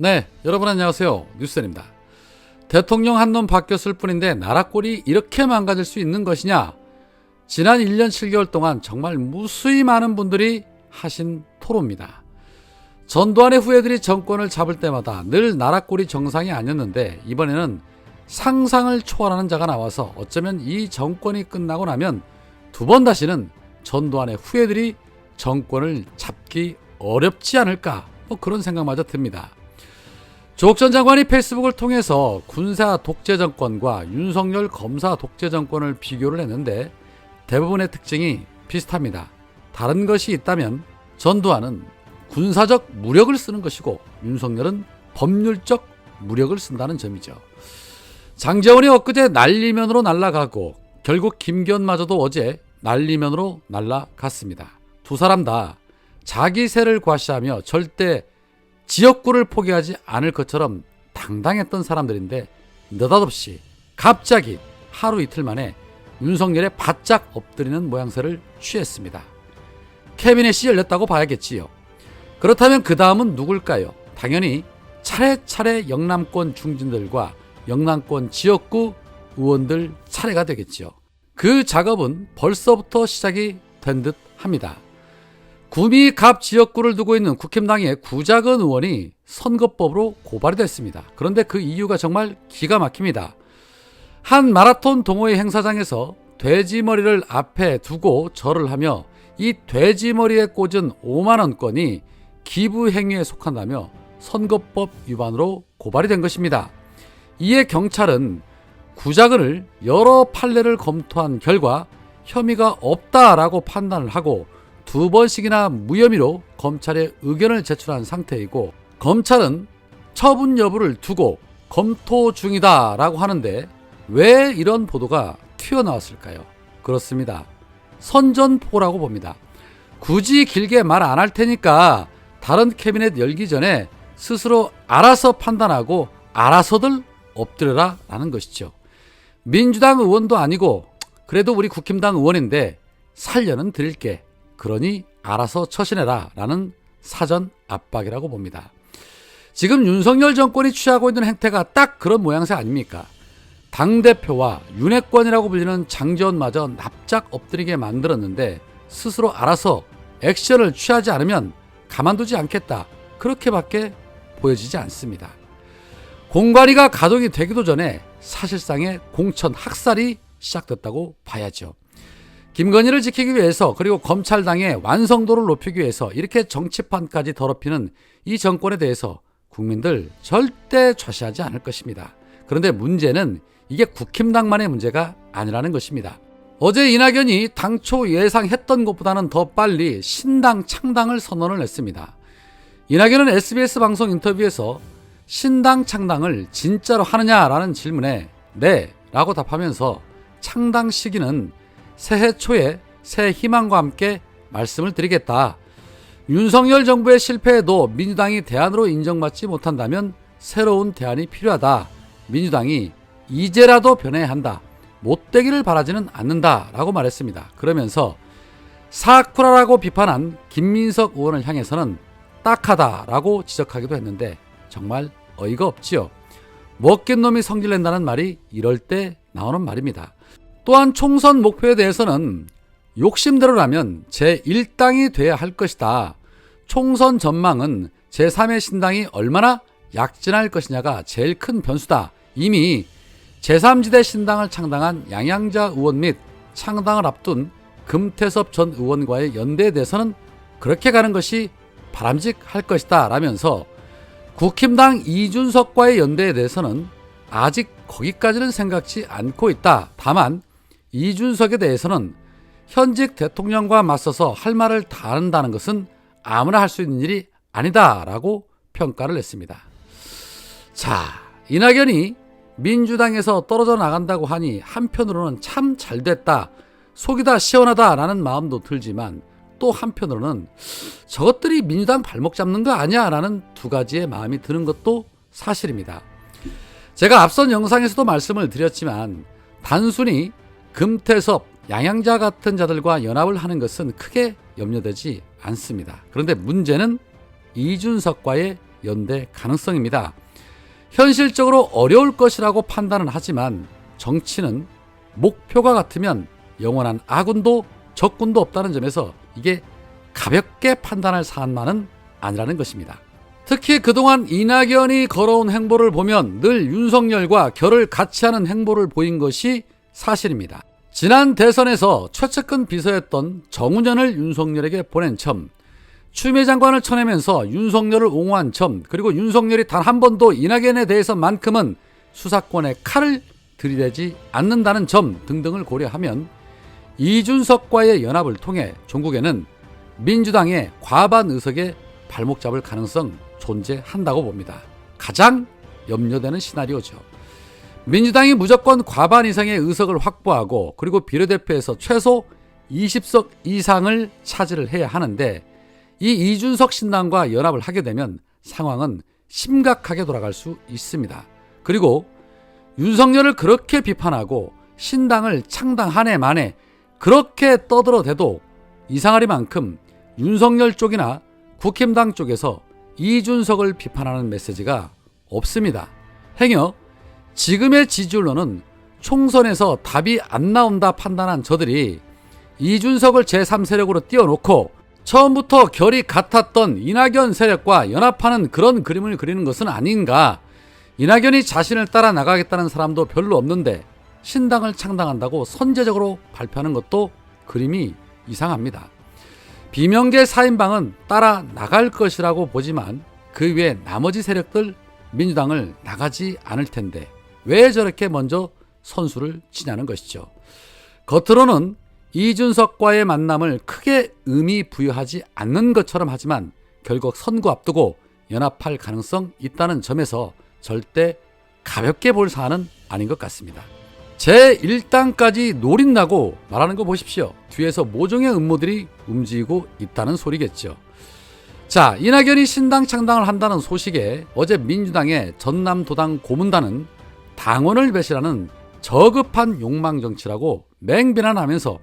네, 여러분 안녕하세요. 뉴스입니다. 대통령 한 놈 바뀌었을 뿐인데 나라 꼴이 이렇게 망가질 수 있는 것이냐? 지난 1년 7개월 동안 정말 무수히 많은 분들이 하신 토로입니다. 전두환의 후예들이 정권을 잡을 때마다 늘 나라 꼴이 정상이 아니었는데 이번에는 상상을 초월하는 자가 나와서 어쩌면 이 정권이 끝나고 나면 두 번 다시는 전두환의 후예들이 정권을 잡기 어렵지 않을까 뭐 그런 생각마저 듭니다. 조국 전 장관이 페이스북을 통해서 군사 독재 정권과 윤석열 검사 독재 정권을 비교를 했는데 대부분의 특징이 비슷합니다. 다른 것이 있다면 전두환은 군사적 무력을 쓰는 것이고 윤석열은 법률적 무력을 쓴다는 점이죠. 장재원이 엊그제 난리면으로 날아가고 결국 김기현마저도 어제 난리면으로 날아갔습니다. 두 사람 다 자기 세를 과시하며 절대 지역구를 포기하지 않을 것처럼 당당했던 사람들인데 느닷없이 갑자기 하루 이틀 만에 윤석열에 바짝 엎드리는 모양새를 취했습니다. 캐비넷이 열렸다고 봐야겠지요. 그렇다면 그 다음은 누굴까요? 당연히 차례차례 영남권 중진들과 영남권 지역구 의원들 차례가 되겠지요. 그 작업은 벌써부터 시작이 된 듯 합니다. 구미 갑 지역구를 두고 있는 국힘당의 구자근 의원이 선거법으로 고발이 됐습니다. 그런데 그 이유가 정말 기가 막힙니다. 한 마라톤 동호회 행사장에서 돼지머리를 앞에 두고 절을 하며 이 돼지머리에 꽂은 5만원권이 기부 행위에 속한다며 선거법 위반으로 고발이 된 것입니다. 이에 경찰은 구자근을 여러 판례를 검토한 결과 혐의가 없다라고 판단을 하고 두 번씩이나 무혐의로 검찰에 의견을 제출한 상태이고 검찰은 처분 여부를 두고 검토 중이다라고 하는데 왜 이런 보도가 튀어나왔을까요? 그렇습니다. 선전포고라고 봅니다. 굳이 길게 말 안 할 테니까 다른 캐비넷 열기 전에 스스로 알아서 판단하고 알아서들 엎드려라 라는 것이죠. 민주당 의원도 아니고 그래도 우리 국힘당 의원인데 살려는 드릴게. 그러니 알아서 처신해라 라는 사전 압박이라고 봅니다. 지금 윤석열 정권이 취하고 있는 행태가 딱 그런 모양새 아닙니까? 당대표와 윤핵권이라고 불리는 장재원마저 납작 엎드리게 만들었는데 스스로 알아서 액션을 취하지 않으면 가만두지 않겠다. 그렇게밖에 보여지지 않습니다. 공관위가 가동이 되기도 전에 사실상의 공천 학살이 시작됐다고 봐야죠. 김건희를 지키기 위해서 그리고 검찰당의 완성도를 높이기 위해서 이렇게 정치판까지 더럽히는 이 정권에 대해서 국민들 절대 좌시하지 않을 것입니다. 그런데 문제는 이게 국힘당만의 문제가 아니라는 것입니다. 어제 이낙연이 당초 예상했던 것보다는 더 빨리 신당 창당을 선언을 했습니다. 이낙연은 SBS 방송 인터뷰에서 신당 창당을 진짜로 하느냐라는 질문에 네 라고 답하면서 창당 시기는 새해 초에 새 희망과 함께 말씀을 드리겠다. 윤석열 정부의 실패에도 민주당이 대안으로 인정받지 못한다면 새로운 대안이 필요하다. 민주당이 이제라도 변해야 한다. 못되기를 바라지는 않는다. 라고 말했습니다. 그러면서 사쿠라라고 비판한 김민석 의원을 향해서는 딱하다라고 지적하기도 했는데 정말 어이가 없지요. 먹긴 놈이 성질낸다는 말이 이럴 때 나오는 말입니다. 또한 총선 목표에 대해서는 욕심대로라면 제1당이 돼야 할 것이다. 총선 전망은 제3의 신당이 얼마나 약진할 것이냐가 제일 큰 변수다. 이미 제3지대 신당을 창당한 양양자 의원 및 창당을 앞둔 금태섭 전 의원과의 연대에 대해서는 그렇게 가는 것이 바람직할 것이다. 라면서 국힘당 이준석과의 연대에 대해서는 아직 거기까지는 생각지 않고 있다. 다만 이준석에 대해서는 현직 대통령과 맞서서 할 말을 다 한다는 것은 아무나 할 수 있는 일이 아니다라고 평가를 했습니다. 자, 이낙연이 민주당에서 떨어져 나간다고 하니 한편으로는 참 잘됐다, 속이 다 시원하다라는 마음도 들지만 또 한편으로는 저것들이 민주당 발목 잡는 거 아니야 라는 두 가지의 마음이 드는 것도 사실입니다. 제가 앞선 영상에서도 말씀을 드렸지만 단순히 금태섭, 양양자 같은 자들과 연합을 하는 것은 크게 염려되지 않습니다. 그런데 문제는 이준석과의 연대 가능성입니다. 현실적으로 어려울 것이라고 판단은 하지만 정치는 목표가 같으면 영원한 아군도 적군도 없다는 점에서 이게 가볍게 판단할 사안만은 아니라는 것입니다. 특히 그동안 이낙연이 걸어온 행보를 보면 늘 윤석열과 결을 같이 하는 행보를 보인 것이 사실입니다. 지난 대선에서 최측근 비서였던 정운현을 윤석열에게 보낸 점, 추미애 장관을 쳐내면서 윤석열을 옹호한 점, 그리고 윤석열이 단 한 번도 이낙연에 대해서만큼은 수사권에 칼을 들이대지 않는다는 점 등등을 고려하면 이준석과의 연합을 통해 종국에는 민주당의 과반 의석에 발목 잡을 가능성 존재한다고 봅니다. 가장 염려되는 시나리오죠. 민주당이 무조건 과반 이상의 의석을 확보하고 그리고 비례대표에서 최소 20석 이상을 차지를 해야 하는데 이 이준석 신당과 연합을 하게 되면 상황은 심각하게 돌아갈 수 있습니다. 그리고 윤석열을 그렇게 비판하고 신당을 창당 한 해 만에 그렇게 떠들어대도 이상하리만큼 윤석열 쪽이나 국힘당 쪽에서 이준석을 비판하는 메시지가 없습니다. 행여 지금의 지지율로는 총선에서 답이 안 나온다 판단한 저들이 이준석을 제3세력으로 띄워놓고 처음부터 결이 같았던 이낙연 세력과 연합하는 그런 그림을 그리는 것은 아닌가. 이낙연이 자신을 따라 나가겠다는 사람도 별로 없는데 신당을 창당한다고 선제적으로 발표하는 것도 그림이 이상합니다. 비명계 4인방은 따라 나갈 것이라고 보지만 그 외 나머지 세력들 민주당을 나가지 않을 텐데 왜 저렇게 먼저 선수를 치냐는 것이죠. 겉으로는 이준석과의 만남을 크게 의미 부여하지 않는 것처럼 하지만 결국 선거 앞두고 연합할 가능성 있다는 점에서 절대 가볍게 볼 사안은 아닌 것 같습니다. 제 1당까지 노린다고 말하는 거 보십시오. 뒤에서 모종의 음모들이 움직이고 있다는 소리겠죠. 자, 이낙연이 신당 창당을 한다는 소식에 어제 민주당의 전남도당 고문단은 당원을 배신하는 저급한 욕망 정치라고 맹비난하면서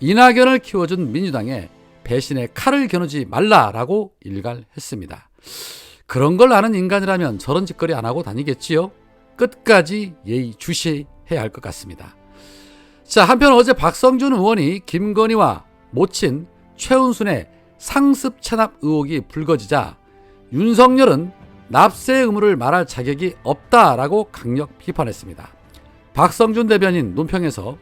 이낙연을 키워준 민주당에 배신의 칼을 겨누지 말라라고 일갈했습니다. 그런 걸 아는 인간이라면 저런 짓거리 안 하고 다니겠지요? 끝까지 예의 주시해야 할 것 같습니다. 자, 한편 어제 박성준 의원이 김건희와 모친 최은순의 상습 체납 의혹이 불거지자 윤석열은 납세 의무를 말할 자격이 없다라고 강력 비판했습니다. 박성준 대변인 논평에서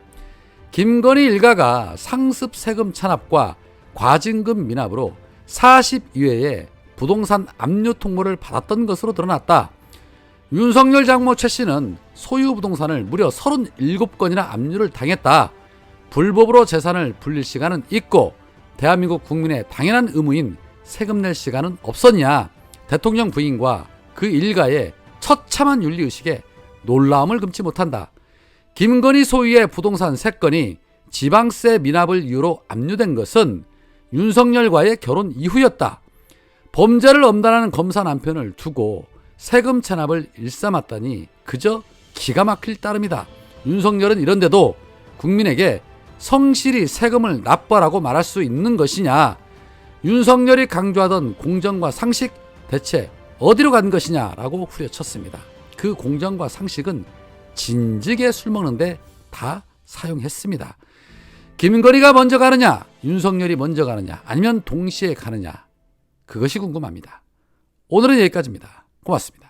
김건희 일가가 상습 세금 찬압과 과징금 미납으로 40여회의 부동산 압류 통보를 받았던 것으로 드러났다. 윤석열 장모 최 씨는 소유 부동산을 무려 37건이나 압류를 당했다. 불법으로 재산을 불릴 시간은 있고 대한민국 국민의 당연한 의무인 세금 낼 시간은 없었냐. 대통령 부인과 그 일가의 처참한 윤리의식에 놀라움을 금치 못한다. 김건희 소유의 부동산 3건이 지방세 미납을 이유로 압류된 것은 윤석열과의 결혼 이후였다. 범죄를 엄단하는 검사 남편을 두고 세금 체납을 일삼았다니 그저 기가 막힐 따름이다. 윤석열은 이런데도 국민에게 성실히 세금을 납부하라고 말할 수 있는 것이냐? 윤석열이 강조하던 공정과 상식 대체 어디로 간 것이냐라고 후려쳤습니다. 그 공정과 상식은 진즉에 술 먹는데 다 사용했습니다. 김건희가 먼저 가느냐, 윤석열이 먼저 가느냐, 아니면 동시에 가느냐, 그것이 궁금합니다. 오늘은 여기까지입니다. 고맙습니다.